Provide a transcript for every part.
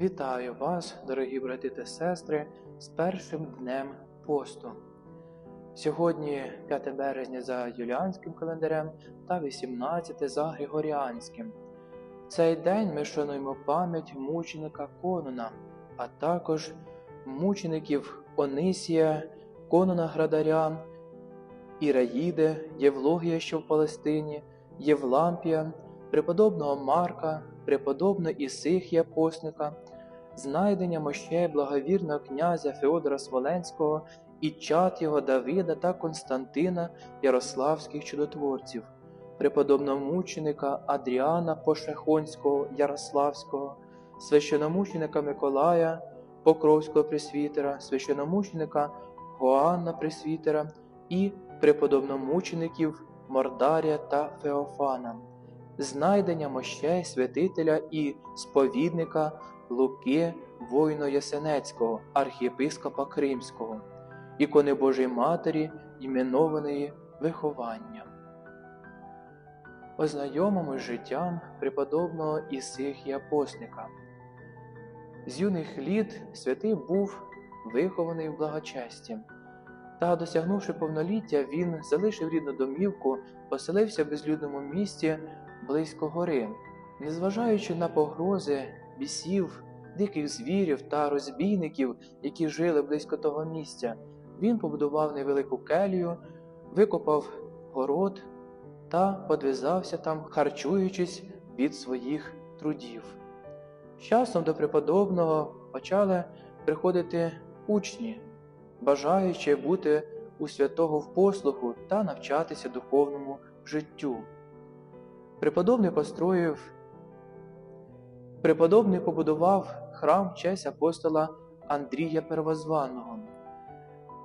Вітаю вас, дорогі брати та сестри, з першим днем посту. Сьогодні 5 березня за юліанським календарем та 18 за Григоріанським. В цей день ми шануємо пам'ять мученика Конона, а також мучеників Онисія, Конона Градаря, Іраїди, Євлогія, що в Палестині, Євлампія, преподобного Марка, преподобного Ісихія Постника, знайдення мощей благовірного князя Феодора Смоленського і чад його Давида та Константина Ярославських чудотворців, преподобного мученика Адріана Пошехонського Ярославського, священомученика Миколая, Покровського пресвітера, священомученика Гоанна Пресвітера і преподобномучеників Мордарія та Феофана, знайдення мощей святителя і сповідника Луки воїно Ясенецького, архієпископа Кримського, ікони Божої Матері, іменованої вихованням. Ознайомимо життям преподобного Ісихія Постника. З юних літ святий був вихований в благочесті. Та, досягнувши повноліття, він залишив рідну домівку, поселився в безлюдному місті близько гори. Незважаючи на погрози бісів, диких звірів та розбійників, які жили близько того місця, він побудував невелику келію, викопав город та подвизався там, харчуючись від своїх трудів. З Часом до преподобного почали приходити учні, бажаючи бути у святого в послуху та навчатися духовному життю. Преподобний построїв, преподобний побудував храм в честь апостола Андрія Первозваного.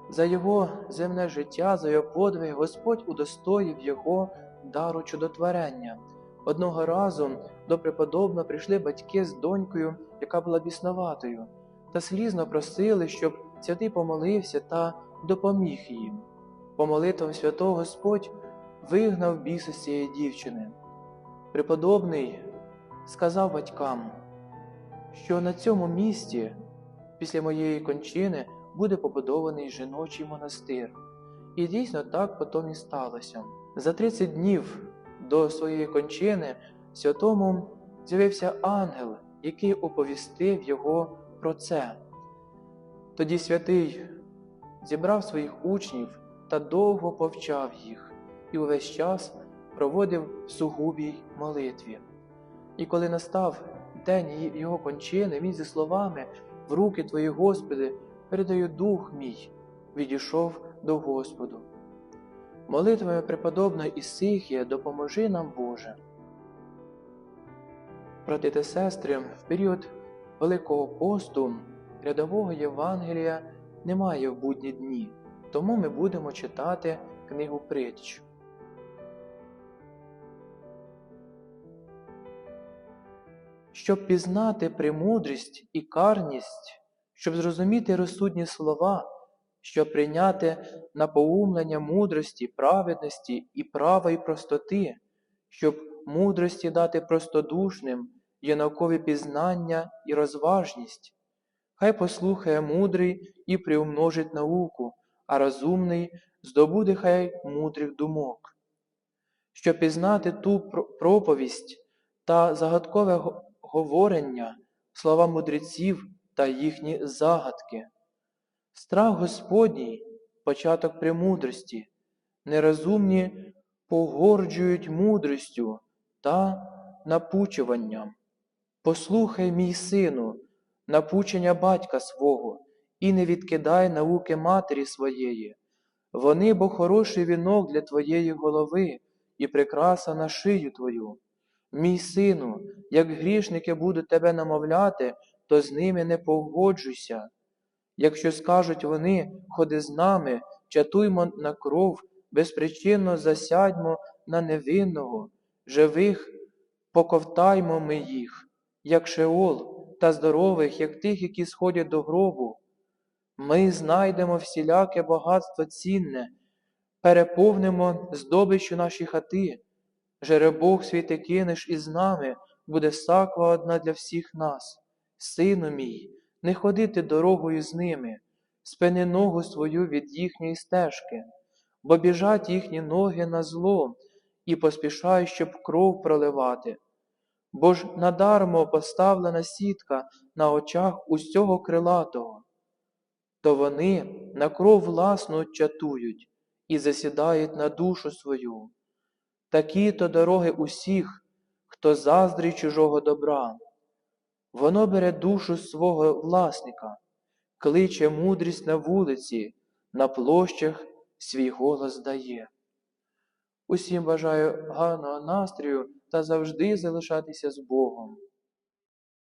За його земне життя, за його подвиг Господь удостоїв його дару чудотворення. Одного разу до преподобного прийшли батьки з донькою, яка була біснуватою, та слізно просили, щоб святий помолився та допоміг їм. По молитвам святого Господь вигнав біси з цієї дівчини. Преподобний сказав батькам, що на цьому місці, після моєї кончини, буде побудований жіночий монастир. І дійсно так потім і сталося. За 30 днів до своєї кончини святому з'явився ангел, який оповістив його про це. Тоді святий зібрав своїх учнів та довго повчав їх і увесь час проводив в сугубій молитві. І коли настав день його кончини, він зі словами в руки Твої, Господи, передаю дух мій, відійшов до Господу. Молитвами преподобного Ісихія допоможи нам, Боже. Брати та сестри, в період Великого посту рядового Євангелія немає в будні дні, тому ми будемо читати книгу притч. Щоб пізнати премудрість і карність, щоб зрозуміти розсудні слова, щоб прийняти напоумлення мудрості, праведності і права і простоти, щоб мудрості дати простодушним, є наукові пізнання і розважність. Хай послухає мудрий і приумножить науку, а розумний здобуде хай мудрих думок. Щоб пізнати ту проповість та загадкове говорення, слова мудреців та їхні загадки. Страх Господній початок премудрості, нерозумні погорджують мудрістю та напучуванням. Послухай, мій сину, напучення батька свого, і не відкидай науки матері своєї. Вони бо хороший вінок для твоєї голови і прикраса на шию твою. Мій сину, як грішники будуть тебе намовляти, то з ними не погоджуйся. Якщо скажуть вони, ходи з нами, чатуймо на кров, безпричинно засядьмо на невинного, живих поковтаймо ми їх, як шеол, та здорових, як тих, які сходять до гробу. Ми знайдемо всіляке багатство цінне, переповнимо здобичу наші хати. Жеребок свій ти кинеш із нами, буде саква одна для всіх нас. Сину мій, не ходити дорогою з ними, спини ногу свою від їхньої стежки, бо біжать їхні ноги на зло і поспішають, щоб кров проливати. Бо ж надармо поставлена сітка на очах усього крилатого, то вони на кров власну чатують і засідають на душу свою. Такі то дороги усіх, хто заздрить чужого добра. Воно бере душу свого власника, кличе мудрість на вулиці, на площах свій голос дає. Усім бажаю гарного настрою та завжди залишатися з Богом.